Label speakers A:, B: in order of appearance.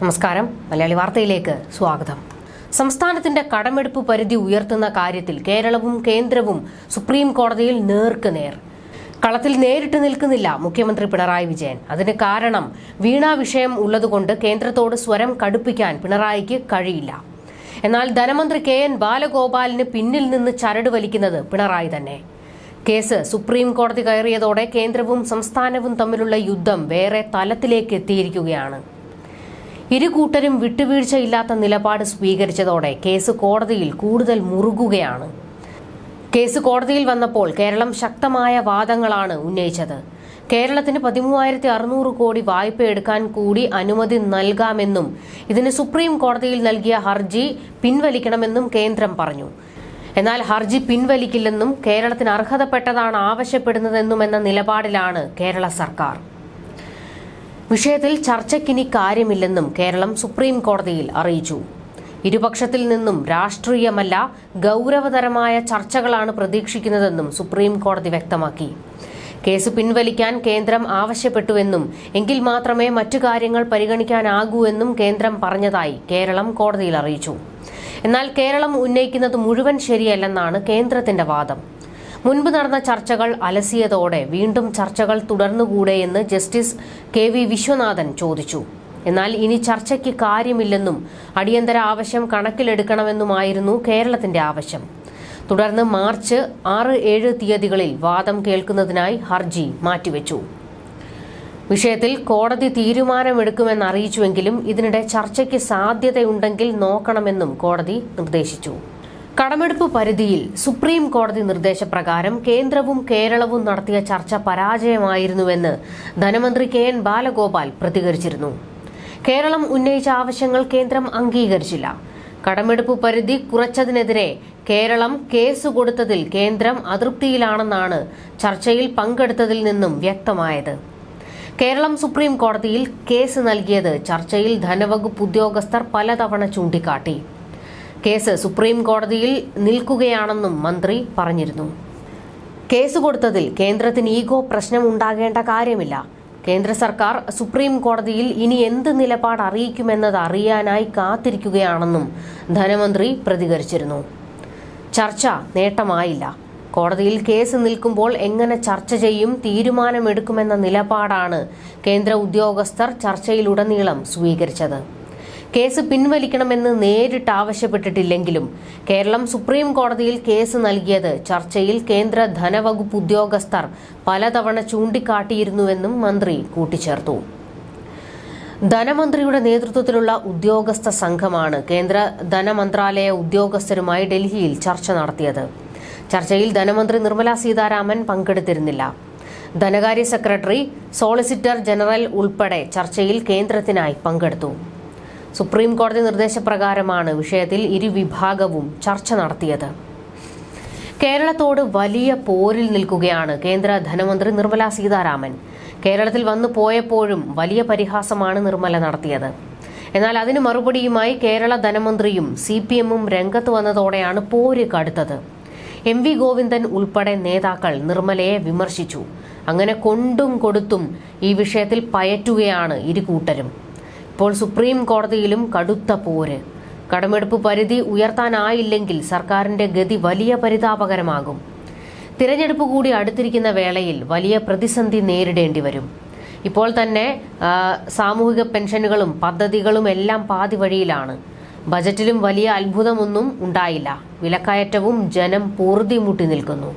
A: നമസ്കാരം. മലയാളി വാർത്തയിലേക്ക് സ്വാഗതം. സംസ്ഥാനത്തിന്റെ കടമെടുപ്പ് പരിധി ഉയർത്തുന്ന കാര്യത്തിൽ കേരളവും കേന്ദ്രവും സുപ്രീം കോടതിയിൽ നേർക്ക് നേർ. കളത്തിൽ നേരിട്ട് നിൽക്കുന്നില്ല മുഖ്യമന്ത്രി പിണറായി വിജയൻ. അതിന് കാരണം വീണാ വിഷയം ഉള്ളതുകൊണ്ട് കേന്ദ്രത്തോട് സ്വരം കടുപ്പിക്കാൻ പിണറായിക്ക് കഴിയില്ല. എന്നാൽ ധനമന്ത്രി കെ എൻ ബാലഗോപാലിന് പിന്നിൽ നിന്ന് ചരട് വലിക്കുന്നത് പിണറായി തന്നെ. കേസ് സുപ്രീം കോടതി കയറിയതോടെ കേന്ദ്രവും സംസ്ഥാനവും തമ്മിലുള്ള യുദ്ധം വേറെ തലത്തിലേക്ക് എത്തിയിരിക്കുകയാണ്. ഇരു കൂട്ടരും വിട്ടുവീഴ്ചയില്ലാത്ത നിലപാട് സ്വീകരിച്ചതോടെ കേസ് കോടതിയിൽ കൂടുതൽ മുറുകുകയാണ്. കേസ് കോടതിയിൽ വന്നപ്പോൾ കേരളം ശക്തമായ വാദങ്ങളാണ് ഉന്നയിച്ചത്. കേരളത്തിന് പതിമൂവായിരത്തി അറുന്നൂറ് കോടി വായ്പ എടുക്കാൻ കൂടി അനുമതി നൽകാമെന്നും ഇതിന് സുപ്രീം കോടതിയിൽ നൽകിയ ഹർജി പിൻവലിക്കണമെന്നും കേന്ദ്രം പറഞ്ഞു. എന്നാൽ ഹർജി പിൻവലിക്കില്ലെന്നും കേരളത്തിന് അർഹതപ്പെട്ടതാണ് ആവശ്യപ്പെടുന്നതെന്നും എന്ന നിലപാടിലാണ് കേരള സർക്കാർ. വിഷയത്തിൽ ചർച്ചയ്ക്കിനി കാര്യമില്ലെന്നും കേരളം സുപ്രീം കോടതിയിൽ അറിയിച്ചു. ഇരുപക്ഷത്തിൽ നിന്നും രാഷ്ട്രീയമല്ല ഗൗരവതരമായ ചർച്ചകളാണ് പ്രതീക്ഷിക്കുന്നതെന്നും സുപ്രീം കോടതി വ്യക്തമാക്കി. കേസ് പിൻവലിക്കാൻ കേന്ദ്രം ആവശ്യപ്പെട്ടുവെന്നും എങ്കിൽ മാത്രമേ മറ്റു കാര്യങ്ങൾ പരിഗണിക്കാനാകൂ എന്നും കേന്ദ്രം പറഞ്ഞതായി കേരളം കോടതിയിൽ അറിയിച്ചു. എന്നാൽ കേരളം ഉന്നയിക്കുന്നത് മുഴുവൻ ശരിയല്ലെന്നാണ് കേന്ദ്രത്തിന്റെ വാദം. മുൻപ് നടന്ന ചർച്ചകൾ അലസിയതോടെ വീണ്ടും ചർച്ചകൾ തുടർന്നുകൂടെയെന്ന് ജസ്റ്റിസ് കെ വി വിശ്വനാഥൻ ചോദിച്ചു. എന്നാൽ ഇനി ചർച്ചയ്ക്ക് കാര്യമില്ലെന്നും അടിയന്തര ആവശ്യം കണക്കിലെടുക്കണമെന്നുമായിരുന്നു കേരളത്തിന്റെ ആവശ്യം. തുടർന്ന് മാർച്ച് ആറ് ഏഴ് തീയതികളിൽ വാദം കേൾക്കുന്നതിനായി ഹർജി മാറ്റിവെച്ചു. വിഷയത്തിൽ കോടതി തീരുമാനമെടുക്കുമെന്ന് അറിയിച്ചുവെങ്കിലും ഇതിനിടെ ചർച്ചയ്ക്ക് സാധ്യതയുണ്ടെങ്കിൽ നോക്കണമെന്നും കോടതി നിർദ്ദേശിച്ചു. കടമെടുപ്പ് പരിധിയിൽ സുപ്രീം കോടതി നിർദ്ദേശപ്രകാരം കേന്ദ്രവും കേരളവും നടത്തിയ ചർച്ച പരാജയമായിരുന്നുവെന്ന് ധനമന്ത്രി കെ എൻ ബാലഗോപാൽ പ്രതികരിച്ചിരുന്നു. കേരളം ഉന്നയിച്ച ആവശ്യങ്ങൾ കേന്ദ്രം അംഗീകരിച്ചില്ല. കടമെടുപ്പ് പരിധി കുറച്ചതിനെതിരെ കേരളം കേസ് കൊടുത്തതിൽ കേന്ദ്രം അതൃപ്തിയിലാണെന്നാണ് ചർച്ചയിൽ പങ്കെടുത്തതിൽ നിന്നും വ്യക്തമായത്. കേരളം സുപ്രീം കോടതിയിൽ കേസ് നൽകിയത് ചർച്ചയിൽ ധനവകുപ്പ് ഉദ്യോഗസ്ഥർ പലതവണ ചൂണ്ടിക്കാട്ടി. കേസ് സുപ്രീം കോടതിയിൽ നിൽക്കുകയാണെന്നും മന്ത്രി പറഞ്ഞിരുന്നു. കേസ് കൊടുത്തതിൽ കേന്ദ്രത്തിന് ഈഗോ പ്രശ്നം ഉണ്ടാകേണ്ട കാര്യമില്ല. കേന്ദ്ര സർക്കാർ സുപ്രീം കോടതിയിൽ ഇനി എന്ത് നിലപാട് അറിയിക്കുമെന്നത് അറിയാനായി കാത്തിരിക്കുകയാണെന്നും ധനമന്ത്രി പ്രതികരിച്ചിരുന്നു. ചർച്ച നേട്ടമായില്ല. കോടതിയിൽ കേസ് നിൽക്കുമ്പോൾ എങ്ങനെ ചർച്ച ചെയ്യും തീരുമാനമെടുക്കുമെന്ന നിലപാടാണ് കേന്ദ്ര ഉദ്യോഗസ്ഥർ ചർച്ചയിലുടനീളം സ്വീകരിച്ചത്. കേസ് പിൻവലിക്കണമെന്ന് നേരിട്ട് ആവശ്യപ്പെട്ടിട്ടില്ലെങ്കിലും കേരളം സുപ്രീം കോടതിയിൽ കേസ് നൽകിയത് ചർച്ചയിൽ കേന്ദ്ര ധനവകുപ്പ് ഉദ്യോഗസ്ഥർ പലതവണ ചൂണ്ടിക്കാട്ടിയിരുന്നുവെന്നും മന്ത്രി കൂട്ടിച്ചേർത്തു. ധനമന്ത്രിയുടെ നേതൃത്വത്തിലുള്ള ഉദ്യോഗസ്ഥ സംഘമാണ് കേന്ദ്ര ധനമന്ത്രാലയ ഉദ്യോഗസ്ഥരുമായി ഡൽഹിയിൽ ചർച്ച നടത്തിയത്. ചർച്ചയിൽ ധനമന്ത്രി നിർമ്മല സീതാരാമൻ പങ്കെടുത്തിരുന്നില്ല. ധനകാര്യ സെക്രട്ടറി സോളിസിറ്റർ ജനറൽ ഉൾപ്പെടെ ചർച്ചയിൽ കേന്ദ്രത്തിനായി പങ്കെടുത്തു. സുപ്രീം കോടതി നിർദ്ദേശപ്രകാരമാണ് വിഷയത്തിൽ ഇരുവിഭാഗവും ചർച്ച നടത്തിയത്. കേരളത്തോട് വലിയ പോരിൽ നിൽക്കുകയാണ് കേന്ദ്ര ധനമന്ത്രി നിർമ്മല സീതാരാമൻ. കേരളത്തിൽ വന്നു പോയപ്പോഴും വലിയ പരിഹാസമാണ് നിർമ്മല നടത്തിയത്. എന്നാൽ അതിന് മറുപടിയുമായി കേരള ധനമന്ത്രിയും സി പി എമ്മും രംഗത്ത് വന്നതോടെയാണ് പോര് കടുത്തത്. എം വി ഗോവിന്ദൻ ഉൾപ്പെടെ നേതാക്കൾ നിർമ്മലയെ വിമർശിച്ചു. അങ്ങനെ കൊണ്ടും കൊടുത്തും ഈ വിഷയത്തിൽ പയറ്റുകയാണ് ഇരു കൂട്ടരും. ഇപ്പോൾ സുപ്രീം കോടതിയിലും കടുത്ത പോര്. കടമെടുപ്പ് പരിധി ഉയർത്താനായില്ലെങ്കിൽ സർക്കാരിന്റെ ഗതി വലിയ പരിതാപകരമാകും. തിരഞ്ഞെടുപ്പ് കൂടി അടുത്തിരിക്കുന്ന വേളയിൽ വലിയ പ്രതിസന്ധി നേരിടേണ്ടി വരും. ഇപ്പോൾ തന്നെ സാമൂഹിക പെൻഷനുകളും പദ്ധതികളും എല്ലാം പാതി വഴിയിലാണ്. ബജറ്റിലും വലിയ അത്ഭുതമൊന്നും ഉണ്ടായില്ല. വിലക്കയറ്റവും ജനം പൂർതിമുട്ടി നിൽക്കുന്നു.